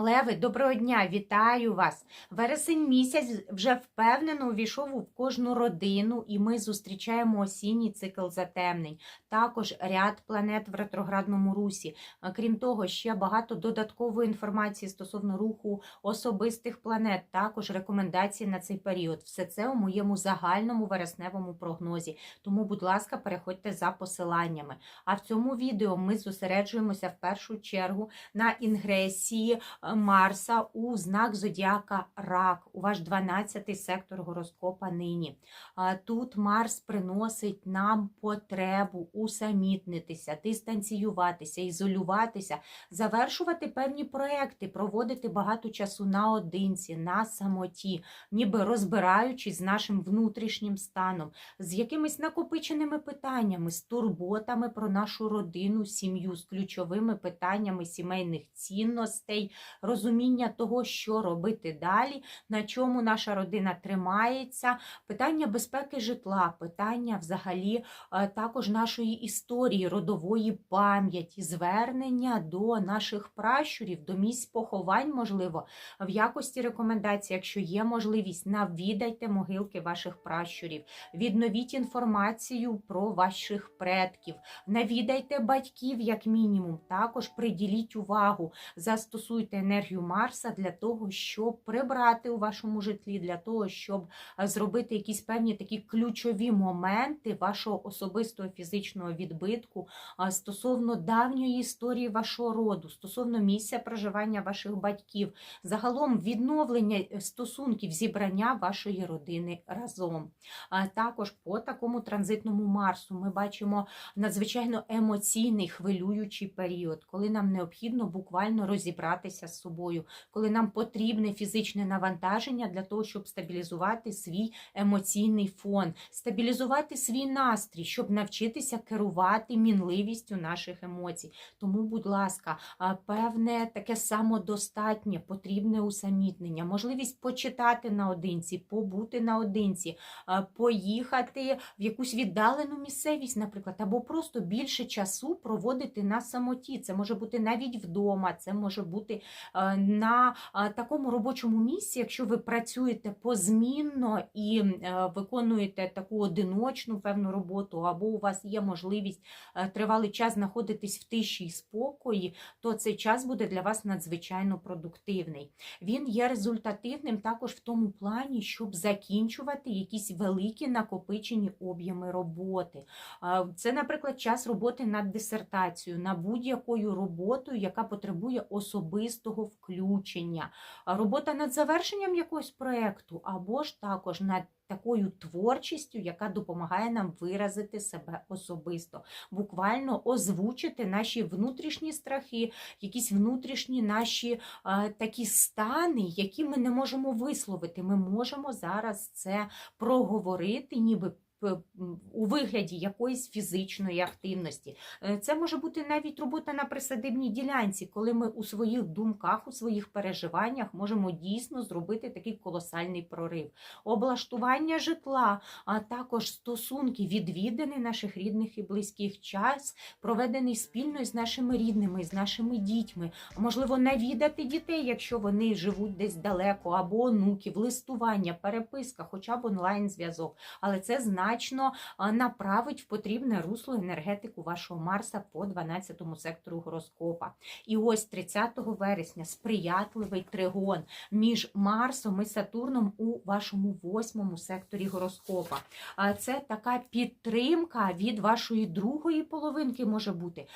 Леви, доброго дня, вітаю вас! Вересень місяць вже впевнено увійшов у кожну родину, і ми зустрічаємо осінній цикл затемнень. Також ряд планет в ретроградному русі. Крім того, ще багато додаткової інформації стосовно руху особистих планет, також рекомендації на цей період. Все це у моєму загальному вересневому прогнозі. Тому, будь ласка, переходьте за посиланнями. А в цьому відео ми зосереджуємося в першу чергу на інгресії. Марса у знак Зодіака Рак, у ваш 12-й сектор гороскопа нині. Тут Марс приносить нам потребу усамітнитися, дистанціюватися, ізолюватися, завершувати певні проекти, проводити багато часу наодинці, на самоті, ніби розбираючись з нашим внутрішнім станом, з якимись накопиченими питаннями, з турботами про нашу родину, сім'ю, з ключовими питаннями сімейних цінностей, розуміння того, що робити далі, на чому наша родина тримається, питання безпеки житла, питання взагалі е, також нашої історії, родової пам'яті, звернення до наших пращурів, до місць поховань, можливо, в якості рекомендацій, якщо є можливість, навідайте могилки ваших пращурів, відновіть інформацію про ваших предків, навідайте батьків, як мінімум, також приділіть увагу, застосуйте енергію Марса для того, щоб прибрати у вашому житлі, для того, щоб е, зробити якісь певні такі ключові моменти вашого особистого фізичного відбитку стосовно давньої історії вашого роду, стосовно місця проживання ваших батьків, загалом відновлення е, стосунків, зібрання вашої родини разом. А також по такому транзитному Марсу ми бачимо надзвичайно емоційний хвилюючий період, коли нам необхідно буквально розібратися з собою, коли нам потрібне фізичне навантаження для того, щоб стабілізувати свій емоційний фон, стабілізувати свій настрій, щоб навчитися керувати мінливістю наших емоцій. Тому, будь ласка, певне таке самодостатнє, потрібне усамітнення, можливість почитати наодинці, побути наодинці, поїхати в якусь віддалену місцевість, наприклад, або просто більше часу проводити на самоті. Це може бути навіть вдома, це може бути на е, такому робочому місці, якщо ви працюєте позмінно і е, виконуєте таку одиночну певну роботу, або у вас є можливість е, тривалий час знаходитись в тиші і спокої, то цей час буде для вас надзвичайно продуктивний. Він є результативним також в тому плані, щоб закінчувати якісь великі накопичені об'єми роботи. Це, наприклад, час роботи над дисертацією, на будь-якою роботою, яка потребує особистого включення, робота над завершенням якогось проєкту, або ж також над такою творчістю, яка допомагає нам виразити себе особисто, буквально озвучити наші внутрішні страхи, якісь внутрішні наші а, такі стани, які ми не можемо висловити. Ми можемо зараз це проговорити, ніби у вигляді якоїсь фізичної активності. Е, Це може бути навіть робота на присадибній ділянці, коли ми у своїх думках, у своїх переживаннях можемо дійсно зробити такий колосальний прорив. Облаштування житла, а також стосунки, відвідини наших рідних і близьких час, проведений спільно з нашими рідними, з нашими дітьми. Можливо, навідати дітей, якщо вони живуть десь далеко, або онуків, листування, переписка, хоча б онлайн-зв'язок. Але це значно а, направить в потрібне русло енергетику вашого Марса по 12 сектору гороскопа. І ось 30 вересня сприятливий тригон між Марсом і Сатурном у вашому восьмому секторі гороскопа. Це така підтримка від вашої другої половинки може бути,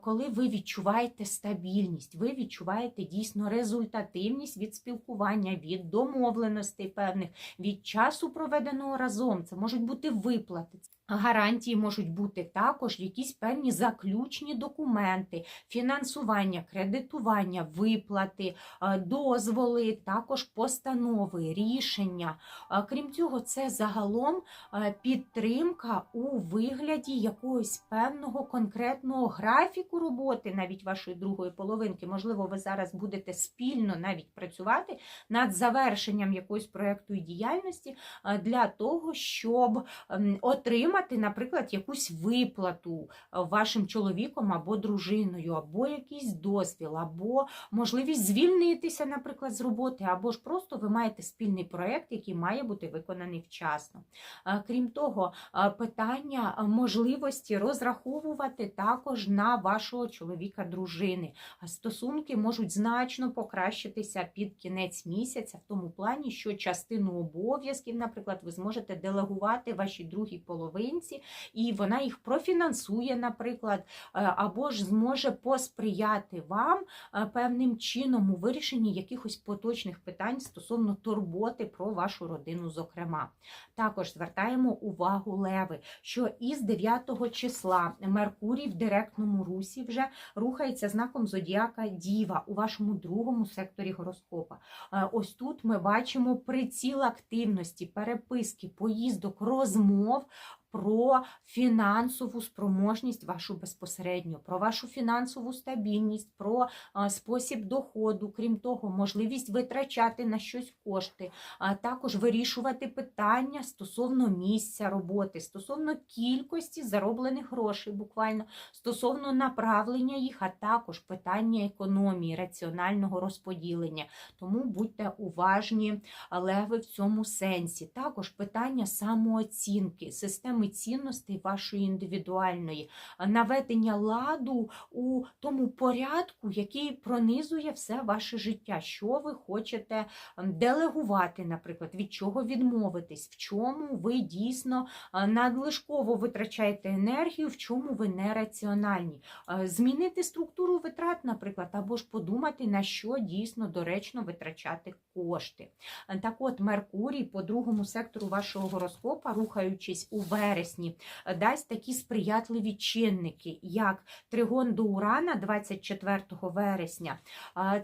коли ви відчуваєте стабільність, ви відчуваєте дійсно результативність від спілкування, від домовленостей певних, від часу проведеного разом. Це можуть бути виплати. Гарантії можуть бути також якісь певні заключні документи, фінансування, кредитування, виплати, е, дозволи, також постанови, рішення. Е, Крім цього, це загалом е, підтримка у вигляді якогось певного конкретного графіку роботи, навіть вашої другої половинки. Можливо, ви зараз будете спільно навіть працювати над завершенням якогось проєкту і діяльності для того, щоб ем, отримати отримати, наприклад, якусь виплату е, вашим чоловіком або дружиною, або якийсь дозвіл, або можливість звільнитися, наприклад, з роботи, або ж просто ви маєте спільний проєкт, який має бути виконаний вчасно. Е, Крім того, е, питання можливості розраховувати також на вашого чоловіка дружини. Стосунки можуть значно покращитися під кінець місяця, в тому плані, що частину обов'язків, наприклад, ви зможете делегувати вашій другій половинці, і вона їх профінансує, наприклад, е, або ж зможе посприяти вам е, певним чином у вирішенні якихось поточних питань стосовно турботи про вашу родину, зокрема. Також звертаємо увагу леви, що із 9 числа Меркурій в директному русі вже рухається знаком зодіака Діва у вашому другому секторі гороскопа. Е, Ось тут ми бачимо приціл активності, переписки, поїздок, розмов. Про фінансову спроможність вашу безпосередньо, про вашу фінансову стабільність, про спосіб доходу, крім того, можливість витрачати на щось кошти, а також вирішувати питання стосовно місця роботи, стосовно кількості зароблених грошей, буквально стосовно направлення їх, а також питання економії, раціонального розподілення. Тому будьте уважні, леви в цьому сенсі. Також питання самооцінки, системи цінностей вашої індивідуальної, наведення ладу у тому порядку, який пронизує все ваше життя. Що ви хочете делегувати, наприклад, від чого відмовитись, в чому ви дійсно е, надлишково витрачаєте енергію, в чому ви нераціональні. Е, Змінити структуру витрат, наприклад, або ж подумати, на що дійсно доречно витрачати кошти. Е, Так от, Меркурій по другому сектору вашого гороскопа, рухаючись у вересні, е, дасть такі сприятливі чинники, як тригон до Урана 24 вересня.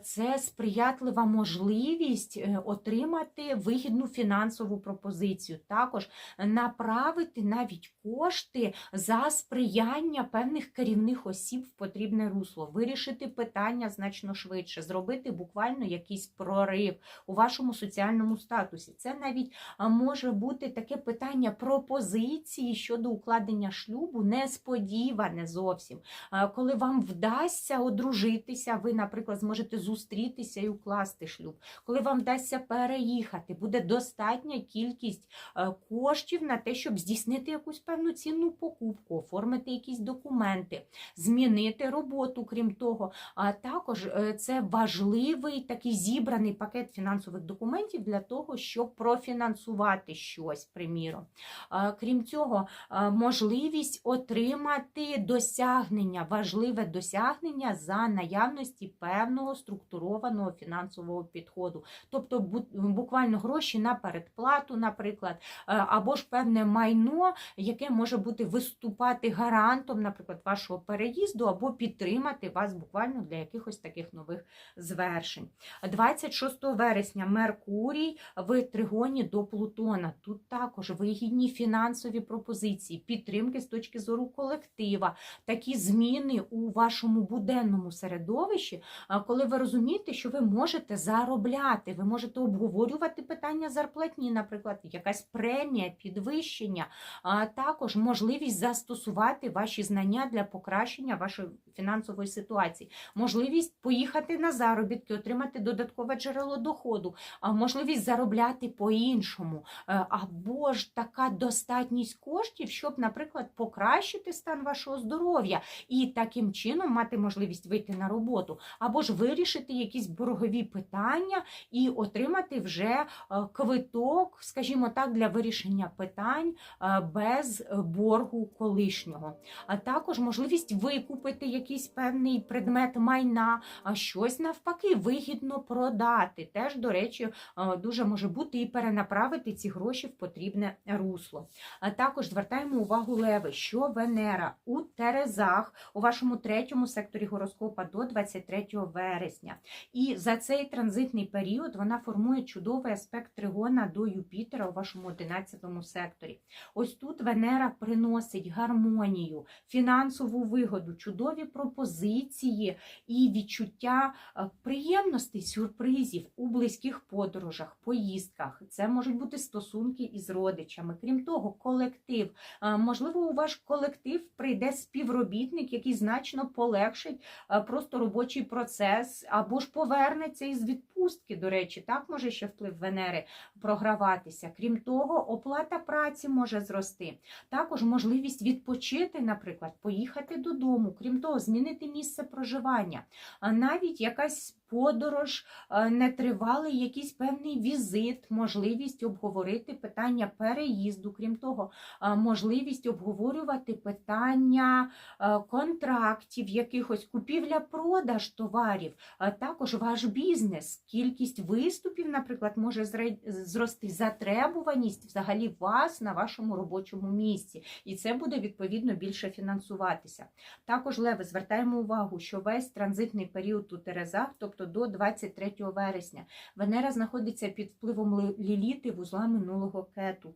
Це сприятлива можливість е, отримати вигідну фінансову пропозицію. Також направити навіть кошти за сприяння певних керівних осіб в потрібне русло, вирішити питання значно швидше, зробити буквально якийсь прорив у вашому соціальному статусі. Це навіть може бути таке питання пропозиції щодо укладення шлюбу, несподіване зовсім. Коли вам вдасться одружитися, ви, наприклад, зможете зустрітися і укласти шлюб. Коли вам вдасться переїхати, буде достатня кількість е, коштів на те, щоб здійснити якусь певну цінну покупку, оформити якісь документи, змінити роботу, крім того. А також е, це важливий такий зібраний пакет фінансових документів для того, щоб профінансувати щось, приміром. Крім цього, а, можливість отримати досягнення, важливе досягнення за наявності певного структурованого фінансового підходу. Тобто буквально гроші на передплату, наприклад, е, або ж певне майно, яке може бути виступати гарантом, наприклад, вашого переїзду, або підтримати вас буквально для якихось таких нових звершень. 26 вересня Меркурій в тригоні до Плутона. Тут також вигідні фінансові пропозиції, підтримки з точки зору колектива, такі зміни у вашому буденному середовищі, коли ви розумієте, що ви можете заробляти, ви можете обговорювати питання зарплатні, наприклад, якась премія, підвищення, а також можливість застосувати ваші знання для покращення вашої фінансової ситуації, можливість поїхати на заробітки, отримати додаткове джерело доходу, можливість заробляти по-іншому, Е, або ж така достатність коштів, щоб, наприклад, покращити стан вашого здоров'я і таким чином мати можливість вийти на роботу, або ж вирішити якісь боргові питання і отримати вже е, квиток, скажімо так, для вирішення питань е, без боргу колишнього. А також можливість викупити якийсь певний предмет майна, а щось навпаки вигідно продати. Теж, до речі, е, дуже може бути і перенаправити ці гроші в потрібне русло. А також звертаємо увагу леви, що Венера у Терезах у вашому третьому секторі гороскопа до 23 вересня. І за цей транзитний період вона формує чудовий аспект тригона до Юпітера у вашому 11 секторі. Ось тут Венера приносить гармонію, фінансову вигоду, чудові пропозиції і відчуття е, приємностей, сюрпризів у близьких подорожах, поїздках. Це можуть бути стосунки із родичами. Крім того, колектив. Е, Можливо, у ваш колектив прийде співробітник, який значно полегшить е, просто робочий процес, або ж повернеться із відпустки. До речі, так може ще вплив Венери програватися. Крім того, оплата праці може зрости. Також можливість відпочити, наприклад, поїхати додому, крім того, змінити місце проживання, а навіть якась подорож, е, нетривалий якийсь певний візит, можливість обговорити питання переїзду, крім того, е, можливість обговорювати питання е, контрактів, якихось купівля-продаж товарів, також ваш бізнес, кількість виступів, наприклад, може зрости затребуваність взагалі вас на вашому робочому місці, і це буде відповідно більше фінансуватися. Також леви звертаємо увагу, що весь транзитний період у Терезах, тобто до 23 вересня, Венера знаходиться під впливом Ліліти вузла минулого кету.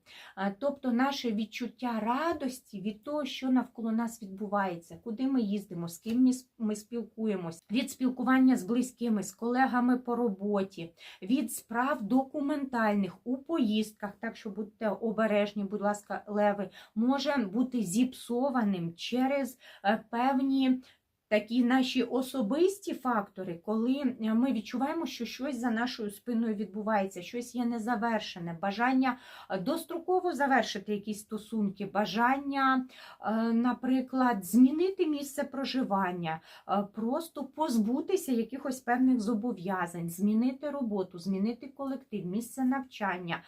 Тобто наше відчуття радості від того, що навколо нас відбувається, куди ми їздимо, з ким ми спілкуємось, від спілкування з близькими, з колегами по роботі, від справ документальних у поїздках, так що будьте обережні, будь ласка, леви, може бути зіпсованим через е, певні. Такі наші особисті фактори, коли е, ми відчуваємо, що щось за нашою спиною відбувається, щось є незавершене, бажання е, достроково завершити якісь стосунки, бажання, е, наприклад, змінити місце проживання, просто позбутися якихось певних зобов'язань, змінити роботу, змінити колектив, місце навчання,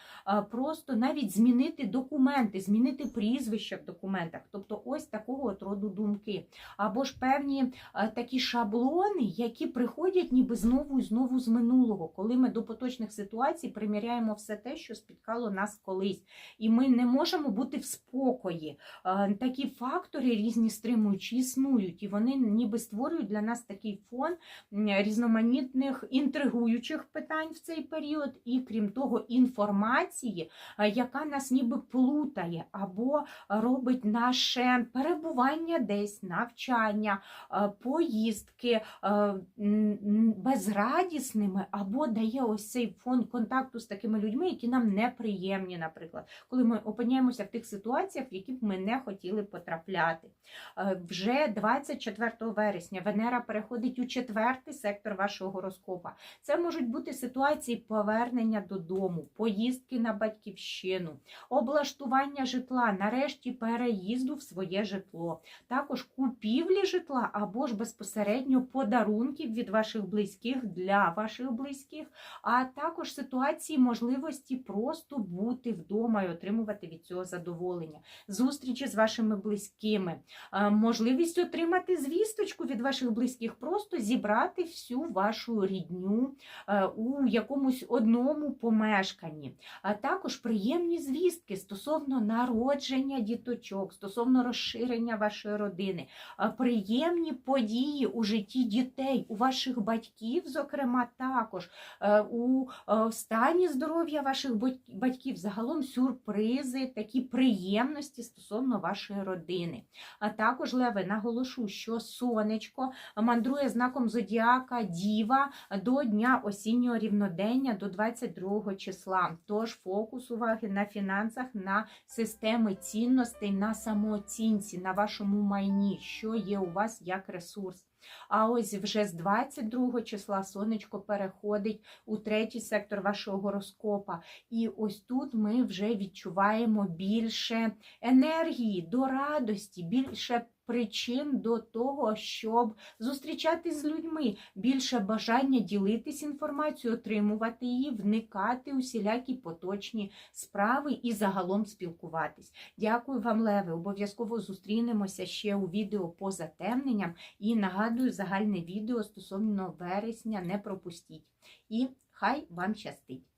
просто навіть змінити документи, змінити прізвища в документах. Тобто ось такого от роду думки. Або ж певні такі шаблони, які приходять ніби знову і знову з минулого, коли ми до поточних ситуацій приміряємо все те, що спіткало нас колись. І ми не можемо бути в спокої. Е, Такі фактори різні стримуючі існують, і вони ніби створюють для нас такий фон різноманітних інтригуючих питань в цей період, і крім того, інформації, е, яка нас ніби плутає або робить наше перебування десь, навчання, е, поїздки е, м, м, безрадісними, або дає ось цей фон контакту з такими людьми, які нам неприємні, наприклад, коли ми опиняємося в тих ситуаціях, в які б ми не хотіли потрапляти. Е, Вже 24 вересня Венера переходить у четвертий сектор вашого гороскопа. Це можуть бути ситуації повернення додому, поїздки на батьківщину, облаштування житла, нарешті переїзду в своє житло, також купівлі житла або ж безпосередньо подарунків від ваших близьких для ваших близьких, а також ситуації можливості просто бути вдома і отримувати від цього задоволення, зустрічі з вашими близькими, можливість отримати звісточку від ваших близьких, просто зібрати всю вашу рідню у якомусь одному помешканні, а також приємні звістки стосовно народження діточок, стосовно розширення вашої родини, приємні події у житті дітей, у ваших батьків, зокрема, також е, у е, стані здоров'я ваших батьків, загалом сюрпризи, такі приємності стосовно вашої родини. А також, Леви, наголошу, що сонечко мандрує знаком зодіака Діва до дня осіннього рівнодення до 22 числа. Тож фокус уваги на фінансах, на системи цінностей, на самооцінці, на вашому майні, що є у вас як ресурс. А ось вже з 22 числа сонечко переходить у третій сектор вашого гороскопа. І ось тут ми вже відчуваємо більше енергії до радості, більше причин до того, щоб зустрічатись з людьми, більше бажання ділитись інформацією, отримувати її, вникати у всілякі поточні справи і загалом спілкуватись. Дякую вам, Леви. Обов'язково зустрінемося ще у відео по затемненням. І нагадую, загальне відео стосовно вересня не пропустіть. І хай вам щастить!